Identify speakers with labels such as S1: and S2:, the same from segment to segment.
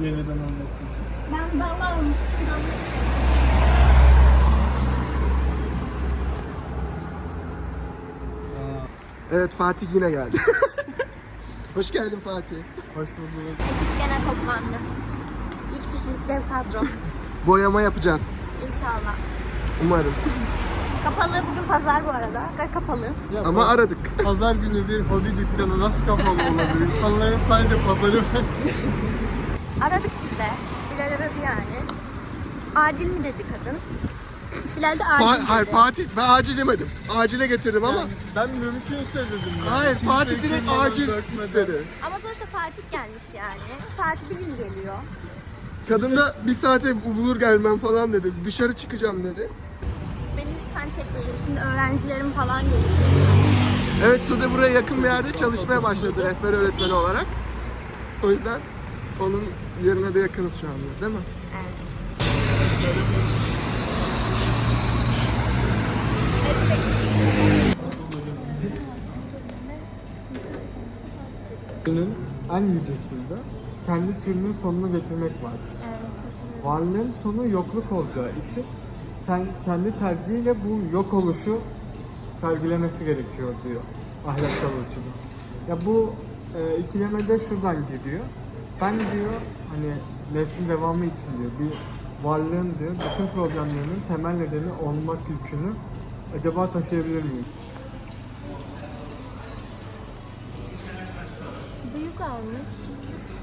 S1: Yeniden olması için.
S2: Ben dalla almıştım. Dalla
S1: Aa,
S3: Evet Fatih yine geldi. Hoş geldin Fatih.
S1: hoş bulduk.
S2: Ekip gene toplandı. Üç kişilik dev kadro.
S3: Boyama yapacağız.
S2: İnşallah.
S3: Umarım.
S2: Kapalı. Bugün pazar bu arada. Kapalı.
S1: Ya,
S3: Ama aradık.
S1: Pazar günü bir hobi dükkanı nasıl kapalı olabilir? İnsanların sadece pazarı var.
S2: Aradık biz de. Bilal aradı yani. Acil mi dedi kadın. Bilal de acil
S3: Fa-
S2: dedi.
S3: hayır Fatih ben acil demedim. Acile getirdim ama
S1: Yani ben mümkünse dedim. ya.
S3: hayır
S1: Kimse
S3: Fatih direkt acil
S1: dökmeden.
S3: istedi.
S2: Ama sonuçta Fatih gelmiş yani. Fatih bir gün geliyor.
S3: Kadın da bir saate bulur gelmem falan dedi. Dışarı çıkacağım dedi.
S2: Beni lütfen çekmeyelim. Şimdi öğrencilerim falan geliyor.
S3: Evet Sude buraya yakın bir yerde çalışmaya başladı rehber öğretmeni olarak. O yüzden onun yerine de yakınız şu anda değil mi?
S1: Günün en yücesinde kendi türünün sonunu getirmek vardır. Varlığın sonu yokluk olacağı için ken- kendi tercihiyle bu yok oluşu sergilemesi gerekiyor diyor ahlaksal ölçüde. Ya bu e, ikileme de şuradan giriyor. Ben diyor hani neslin devamı için diyor bir varlığın diyor bütün problemlerinin temel nedeni olmak yükünü acaba taşıyabilir miyim?
S2: Büyük almış.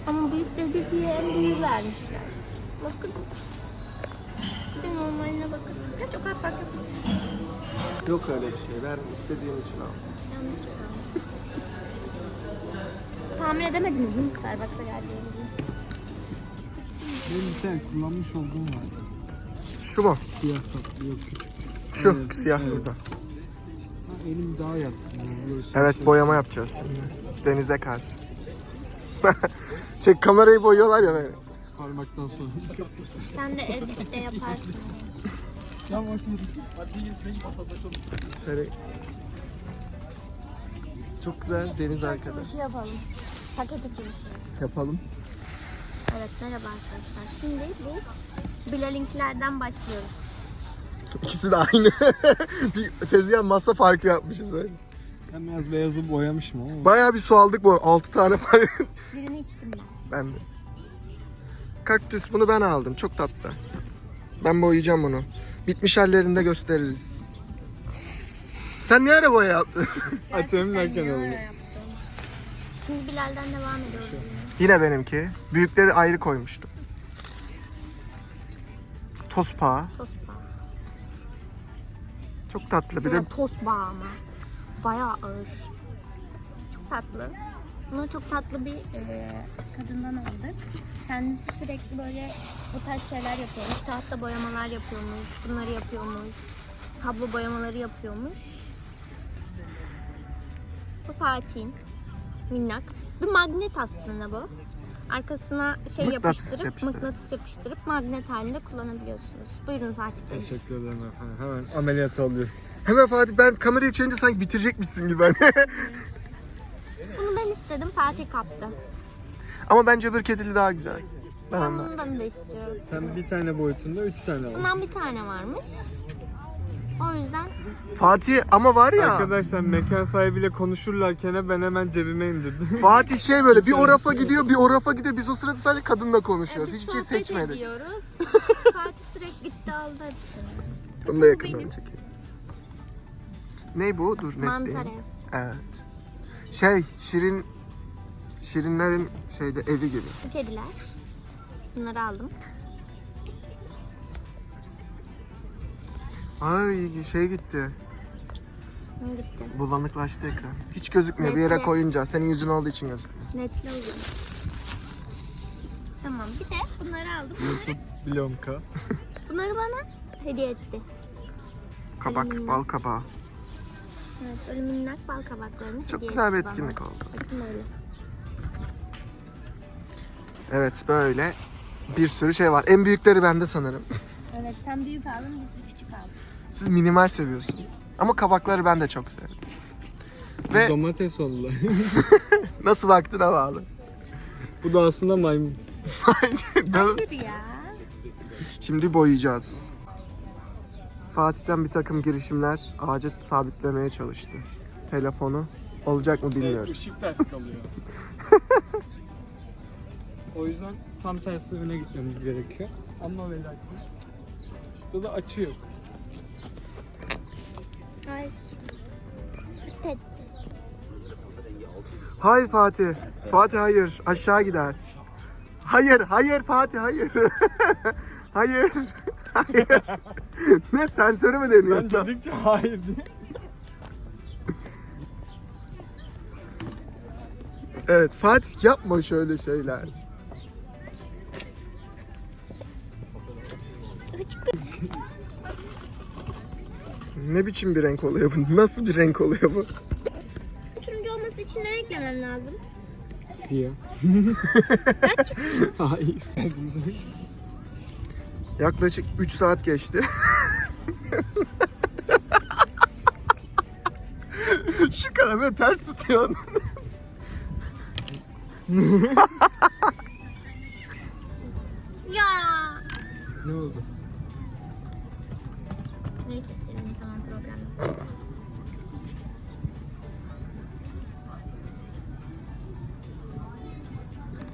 S2: Ama büyük dedi diye en büyük vermişler. Bakın. Bir de normaline bakın. Ya çok fark etmez.
S3: Yok öyle bir şey. Ben istediğim için aldım.
S2: Yanlış çok almış. Tahmin edemediniz değil mi Starbucks'a geleceğimizi?
S1: Benim tane kullanmış olduğum vardı.
S3: Şu mu?
S1: Siyah saplı yok küçük.
S3: Şu
S1: Evet,
S3: siyah
S1: evet.
S3: burada.
S1: Ha, elim daha yatkın. yani, böyle şey-
S3: Evet
S1: şey-
S3: boyama yapacağız. Denize karşı. şey kamerayı boyuyorlar ya böyle.
S1: Parmaktan sonra.
S2: Sen de editte yaparsın.
S3: Şöyle. Çok güzel deniz arkadaş.
S2: Açılışı yapalım. Paket açılışı.
S3: Yapalım.
S2: Evet merhaba arkadaşlar. Şimdi bu Bilal'inkilerden başlıyoruz.
S3: İkisi de aynı. bir tezgah masa farkı yapmışız böyle.
S1: Ben biraz beyazı boyamışım ama.
S3: Bayağı bir su aldık bu arada. 6 tane var.
S2: Birini içtim ben.
S3: ben de. Kaktüs bunu ben aldım. Çok tatlı. Ben boyayacağım bunu. Bitmiş hallerini de gösteririz. Sen niye ara boya yaptın?
S1: Açarım derken oldu.
S2: Şimdi Bilal'den devam ediyoruz.
S3: Yine benimki. Büyükleri ayrı koymuştum. Tospa.
S2: Tosba.
S3: Çok tatlı. Bir de
S2: tosba ama. Bayağı ağır. Çok tatlı. Bunu çok tatlı bir e, kadından aldık. Kendisi sürekli böyle bu tarz şeyler yapıyormuş. Tahta boyamalar yapıyormuş. Bunları yapıyormuş. Tablo boyamaları yapıyormuş. Bu Fatih'in. Minnak. Bir magnet aslında bu. Arkasına şey
S3: Mıknatıs
S2: yapıştırıp,
S3: yapıştırıp.
S2: mıknatıs yapıştırıp magnet halinde kullanabiliyorsunuz. Buyurun Fatih Bey.
S1: Teşekkür ederim efendim. Hemen ameliyat alıyorum.
S3: hemen Fatih ben kamerayı çevirince sanki bitirecekmişsin gibi hani.
S2: Bunu ben istedim, Fatih kaptı.
S3: Ama bence öbür kedili daha güzel. Ben
S2: Ben
S3: ondan.
S2: bundan da istiyorum.
S1: Sen bir tane boyutunda üç tane al.
S2: Bundan bir tane varmış. O yüzden
S3: Fatih ama var ya.
S1: Arkadaşlar mekan sahibiyle konuşurlarken ben hemen cebime indirdim.
S3: Fatih şey böyle bir o rafa gidiyor bir o rafa gidiyor. Biz o sırada sadece kadınla konuşuyoruz. Hiçbir şey
S2: sohbet
S3: seçmedik.
S2: ediyoruz. Fatih direkt gitti aldı hepsini.
S3: Bunu da yakından
S2: benim.
S3: çekeyim. Ne bu? Dur net değil.
S2: ev.
S3: Evet. Şey Şirin Şirinlerin şeyde evi gibi.
S2: Kediler. Bunları aldım.
S3: Ay şey gitti.
S2: Ne gitti?
S3: Bulanıklaştı ekran. Hiç gözükmüyor bir yere
S2: Netli.
S3: koyunca. Senin yüzün olduğu için gözükmüyor.
S2: Netli oluyor. Tamam bir de bunları aldım.
S1: YouTube Blomka.
S2: Bunları bana hediye etti.
S3: Kabak, bal kabağı.
S2: Evet minnak bal kabaklarını
S3: Çok
S2: hediye
S3: güzel bir
S2: etti bana.
S3: etkinlik oldu.
S2: Bakın böyle.
S3: Evet böyle bir sürü şey var. En büyükleri bende sanırım.
S2: Evet sen büyük aldın biz küçük aldık.
S3: Siz minimal seviyorsunuz. Ama kabakları ben de çok sevdim. Ve
S1: Domates oldu.
S3: nasıl baktığına bağlı.
S1: Bu da aslında maymun.
S2: Hayır ya.
S3: Şimdi boyayacağız. Fatih'ten bir takım girişimler ağaca sabitlemeye çalıştı. Telefonu olacak mı bilmiyoruz.
S1: Işık ters kalıyor. o yüzden tam tersi öne gitmemiz gerekiyor. Ama ve lakin şurada da açı yok.
S2: Hayır.
S3: Fatih. Fatih hayır. Aşağı gider. Hayır, hayır Fatih hayır. hayır. Hayır. ne sensörü mü
S1: Ben
S3: deniyorsun?
S1: dedikçe hayır diye.
S3: Evet Fatih yapma şöyle şeyler. Ne biçim bir renk oluyor bu? Nasıl bir renk oluyor bu?
S2: Turuncu olması için ne eklemem lazım?
S1: Siyah. hayır.
S3: Yaklaşık 3 saat geçti. Şu kadar böyle ters tutuyorsun.
S2: Ya.
S1: ne oldu?
S2: Neyse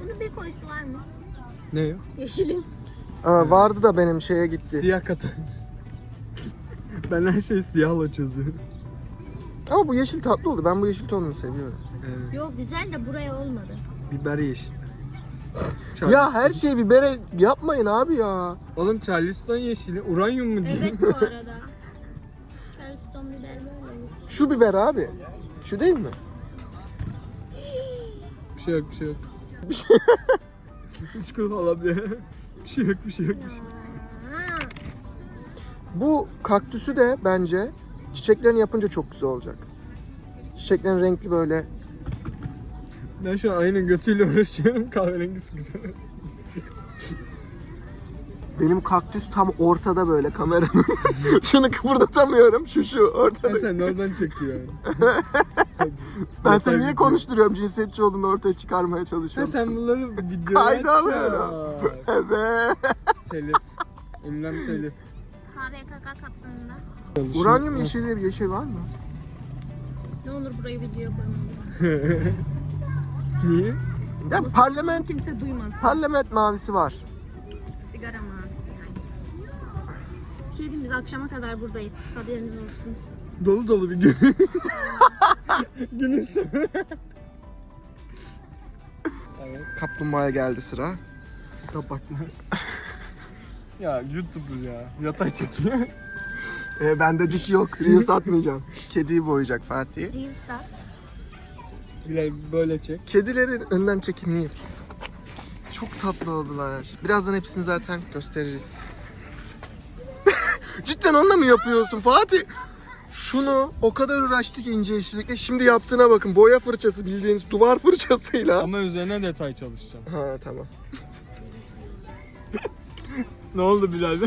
S2: Bunun bir koyusu var mı?
S1: Ne yok?
S2: Yeşilin.
S3: Aa, vardı da benim şeye gitti.
S1: Siyah katı. ben her şeyi siyahla çözüyorum.
S3: Ama bu yeşil tatlı oldu. Ben bu yeşil tonunu seviyorum.
S1: Evet.
S2: Yok güzel de buraya olmadı.
S1: Biber yeşil.
S3: Ya her şeyi bibere yapmayın abi ya.
S1: Oğlum Charleston yeşili. Uranyum mu diyor?
S2: Evet bu arada.
S3: Şu biber abi. Şu değil mi?
S1: Bir şey yok, bir şey yok. Üç kıl olabilir. Bir şey yok, bir şey yok, bir şey yok.
S3: Bu kaktüsü de bence çiçeklerini yapınca çok güzel olacak. Çiçeklerin renkli böyle.
S1: Ben şu an ayının götüyle uğraşıyorum. Kahverengisi güzel.
S3: Benim kaktüs tam ortada böyle kameranın. Şunu kıpırdatamıyorum. Şu şu ortada.
S1: Ha, sen nereden çekiyorsun?
S3: Ben seni niye konuşturuyorum? Cinsiyetçi olduğunu ortaya çıkarmaya
S1: Ha,
S3: çalışıyorum.
S1: sen bunları videoya
S3: Kayda alıyorum. Evet.
S1: Telif. Ünlem telif.
S2: KVKK kaptanında.
S3: Uranyum yeşili diye bir yeşil var mı?
S2: Ne olur burayı videoya koymayın.
S1: Niye?
S3: Ya parlament,
S2: Kimse duymaz.
S3: parlament mavisi var.
S2: Sigara mavisi yani. Bir şey diyeyim biz akşama kadar buradayız. Haberiniz olsun.
S1: Dolu dolu bir gün. Günün sonu. evet,
S3: Kaplumbağaya geldi sıra.
S1: kapaklar. ya YouTuber ya. Yatay çekiyor.
S3: Ee, bende dik yok. Reels atmayacağım. Kediyi boyayacak Fatih.
S2: Reels'ta.
S1: Bilal böyle çek.
S3: Kedilerin önden çekimliyim. Çok tatlı oldular. Birazdan hepsini zaten gösteririz. Cidden onunla mı yapıyorsun Fatih? Şunu o kadar uğraştık ince işçilikle. Şimdi yaptığına bakın. Boya fırçası bildiğiniz duvar fırçasıyla.
S1: Ama üzerine detay çalışacağım.
S3: Ha tamam.
S1: Ne oldu Bilal?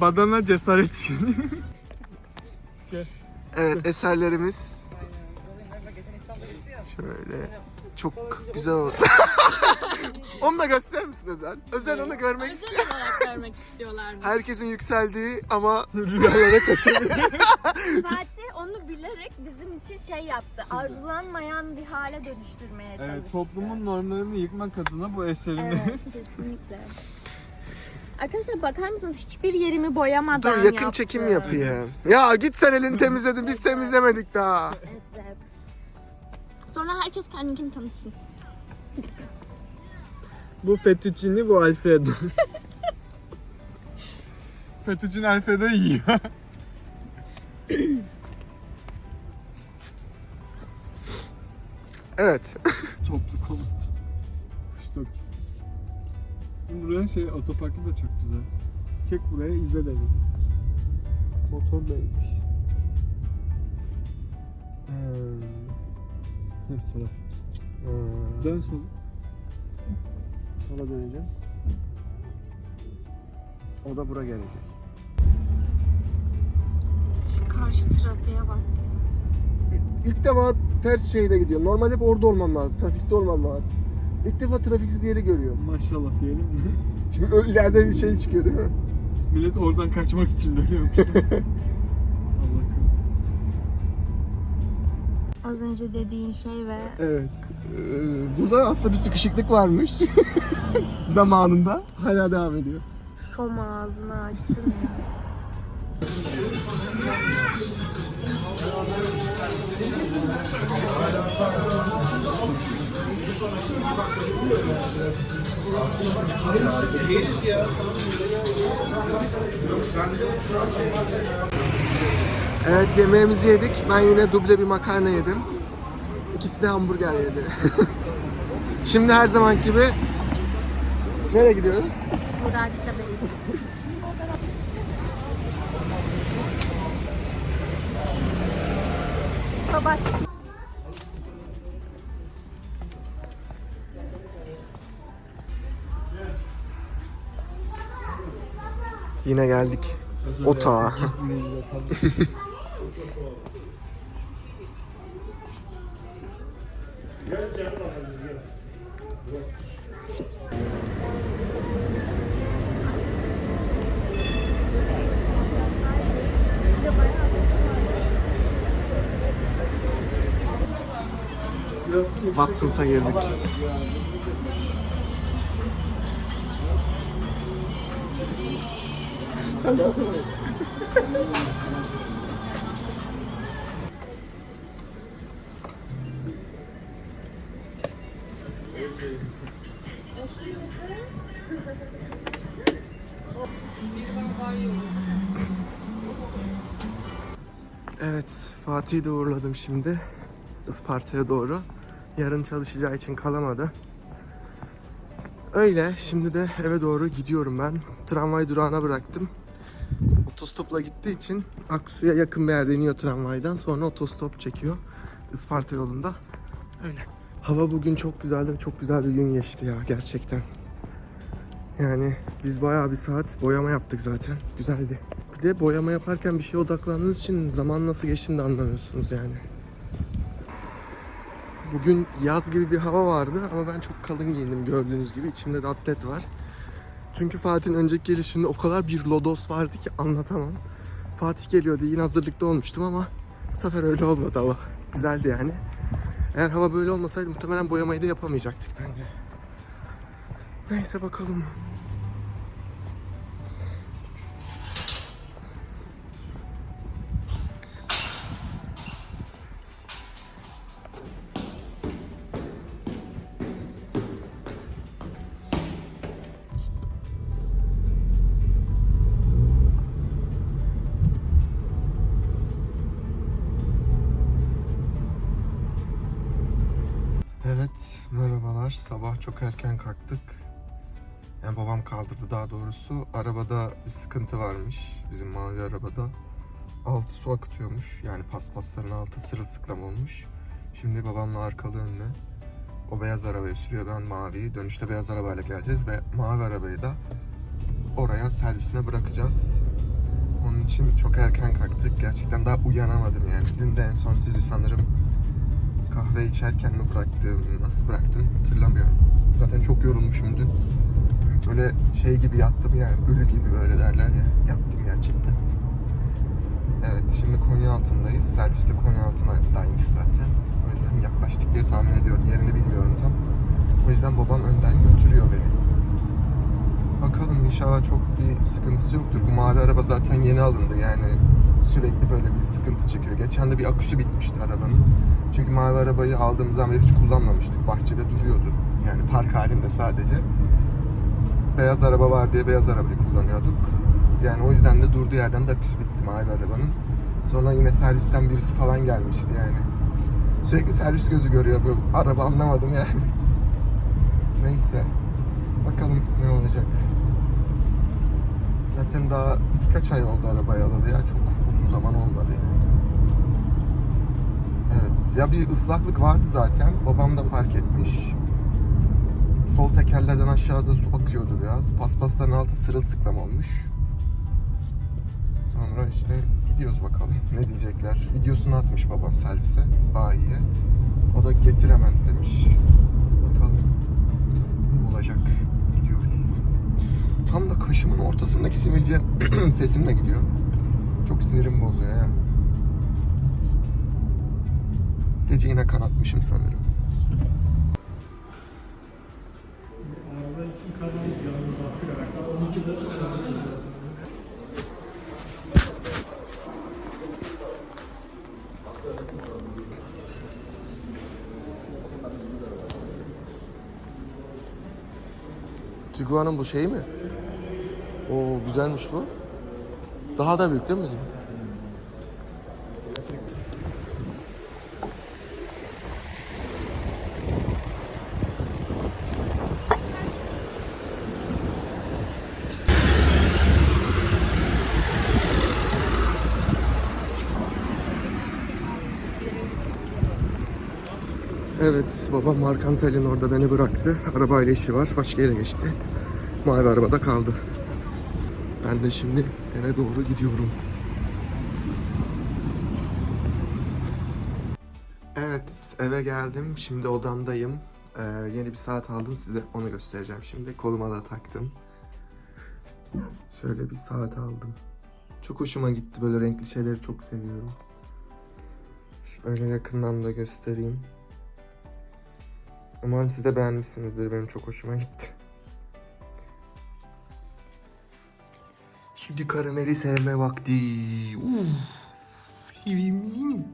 S1: Badana cesaret için.
S3: Evet eserlerimiz. Şöyle. Çok güzel oldu. onu da gösterir misin Özel? Özel onu görmek istiyor.
S2: olarak görmek istiyorlarmış.
S3: Herkesin yükseldiği ama
S1: Rüyalara kaçırdı.
S4: Fatih onu bilerek bizim için şey yaptı. Arzulanmayan bir hale dönüştürmeye çalıştı.
S1: evet, toplumun normlarını yıkmak adına bu eserini
S4: Evet, kesinlikle. Arkadaşlar bakar mısınız? Hiçbir yerimi boyamadan
S3: dur yakın
S4: yaptı.
S3: çekim yapayım. Ya git sen elini temizledin biz temizlemedik daha.
S4: Evet.
S2: Sonra herkes kendini tanıtsın.
S1: Bu fettuccine, bu Alfredo. fettuccine Alfredo yiyor.
S3: Evet.
S1: Toplu konut. Çok pis. Buranın şey otoparkı da çok güzel. Çek buraya izle dedi. Motor neymiş? Heh, taraf. Dön sola.
S3: Sola döneceğim. O da bura gelecek.
S2: Şu karşı trafiğe bak.
S3: İlk defa ters şeyde gidiyorum. Normalde hep orada olmam lazım. Trafikte olmam lazım. İlk defa trafiksiz yeri görüyor.
S1: Maşallah diyelim.
S3: Şimdi ö- ileride bir şey çıkıyor değil mi?
S1: Millet oradan kaçmak için dönüyormuş.
S2: Az önce dediğin şey ve
S3: Evet. Ee, burada aslında bir sıkışıklık varmış. Zamanında. Hala devam ediyor.
S2: şom ağzını açtın ya.
S3: Evet yemeğimizi yedik. Ben yine duble bir makarna yedim. İkisi de hamburger yedi. Şimdi her zaman gibi nereye gidiyoruz?
S2: Benim.
S4: Sabah
S3: Yine geldik. Otağa. Watson's'a girdik. Evet, Fatih'i de uğurladım şimdi. Isparta'ya doğru. Yarın çalışacağı için kalamadı. Öyle, şimdi de eve doğru gidiyorum ben. Tramvay durağına bıraktım. Otostopla gittiği için Aksu'ya yakın bir yerde iniyor tramvaydan. Sonra otostop çekiyor Isparta yolunda. Öyle. Hava bugün çok güzeldi çok güzel bir gün geçti ya gerçekten. Yani biz bayağı bir saat boyama yaptık zaten. Güzeldi. De boyama yaparken bir şeye odaklandığınız için zaman nasıl geçtiğini de anlamıyorsunuz yani. Bugün yaz gibi bir hava vardı ama ben çok kalın giyindim gördüğünüz gibi. İçimde de atlet var. Çünkü Fatih'in önceki gelişinde o kadar bir lodos vardı ki anlatamam. Fatih geliyor diye yine hazırlıkta olmuştum ama bu sefer öyle olmadı hava. Güzeldi yani. Eğer hava böyle olmasaydı muhtemelen boyamayı da yapamayacaktık bence. Neyse bakalım. Evet, merhabalar. Sabah çok erken kalktık. Yani babam kaldırdı daha doğrusu. Arabada bir sıkıntı varmış. Bizim mavi arabada. Altı su akıtıyormuş. Yani paspasların altı sırılsıklam olmuş. Şimdi babamla arkalı önlü. O beyaz arabayı sürüyor, ben maviyi. Dönüşte beyaz arabayla geleceğiz ve mavi arabayı da oraya servisine bırakacağız. Onun için çok erken kalktık. Gerçekten daha uyanamadım yani. Dün de en son sizi sanırım kahve içerken mi bıraktım, nasıl bıraktım hatırlamıyorum. Zaten çok yorulmuşum dün. Böyle şey gibi yattım yani, ölü gibi böyle derler ya. Yattım gerçekten. Evet, şimdi Konya altındayız. Serviste Konya altındaymış zaten. O yüzden yaklaştık diye tahmin ediyorum. Yerini bilmiyorum tam. O yüzden babam önden götürüyor beni. Bakalım inşallah çok bir sıkıntısı yoktur. Bu mavi araba zaten yeni alındı yani sürekli böyle bir sıkıntı çıkıyor. Geçen de bir aküsü bitmişti arabanın. Çünkü mavi arabayı aldığımızdan beri hiç kullanmamıştık. Bahçede duruyordu. Yani park halinde sadece. Beyaz araba var diye beyaz arabayı kullanıyorduk. Yani o yüzden de durduğu yerden de aküsü bitti mavi arabanın. Sonra yine servisten birisi falan gelmişti yani. Sürekli servis gözü görüyor bu araba anlamadım yani. Neyse. Bakalım ne olacak. Zaten daha birkaç ay oldu arabayı alalı ya. Çok zaman olmadı. Evet. Ya bir ıslaklık vardı zaten. Babam da fark etmiş. Sol tekerlerden aşağıda su akıyordu biraz. Paspasların altı sırılsıklam olmuş. Sonra işte gidiyoruz bakalım ne diyecekler. Videosunu atmış babam servise, bayiye. O da getir hemen demiş. Bakalım ne olacak. Gidiyoruz. Tam da kaşımın ortasındaki sivilce sesimle gidiyor. Çok sinirim bozuyor ya. Gece yine kanatmışım sanırım. Tiguan'ın bu şeyi mi? Oo güzelmiş bu. Daha da büyük değil mi? Evet, babam Markantel'in orada beni bıraktı. Arabayla işi var, başka yere geçti. Mavi arabada kaldı. Ben de şimdi eve doğru gidiyorum. Evet, eve geldim. Şimdi odamdayım. Ee, yeni bir saat aldım. Size onu göstereceğim şimdi. Koluma da taktım. Şöyle bir saat aldım. Çok hoşuma gitti. Böyle renkli şeyleri çok seviyorum. Şöyle yakından da göstereyim. Umarım siz de beğenmişsinizdir. Benim çok hoşuma gitti. Şimdi karameli sevme vakti. Uf. Seveyim yine.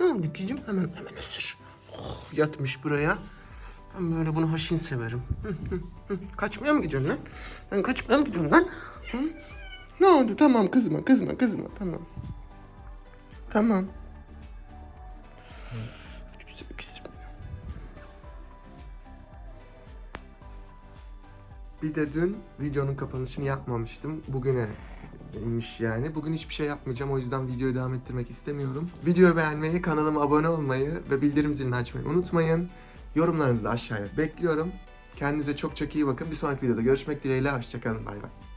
S3: Ne oldu kızım? Hemen hemen ısır. Oh, yatmış buraya. Ben böyle bunu haşin severim. Hı, hı, hı. Kaçmaya mı gidiyorsun lan? Ben kaçmaya mı gidiyorsun lan? Ne oldu? Tamam kızma kızma kızma tamam. Tamam. Bir de dün videonun kapanışını yapmamıştım. Bugüne inmiş yani. Bugün hiçbir şey yapmayacağım. O yüzden videoyu devam ettirmek istemiyorum. Videoyu beğenmeyi, kanalıma abone olmayı ve bildirim zilini açmayı unutmayın. Yorumlarınızı da aşağıya bekliyorum. Kendinize çok çok iyi bakın. Bir sonraki videoda görüşmek dileğiyle. Hoşçakalın. Bay bay.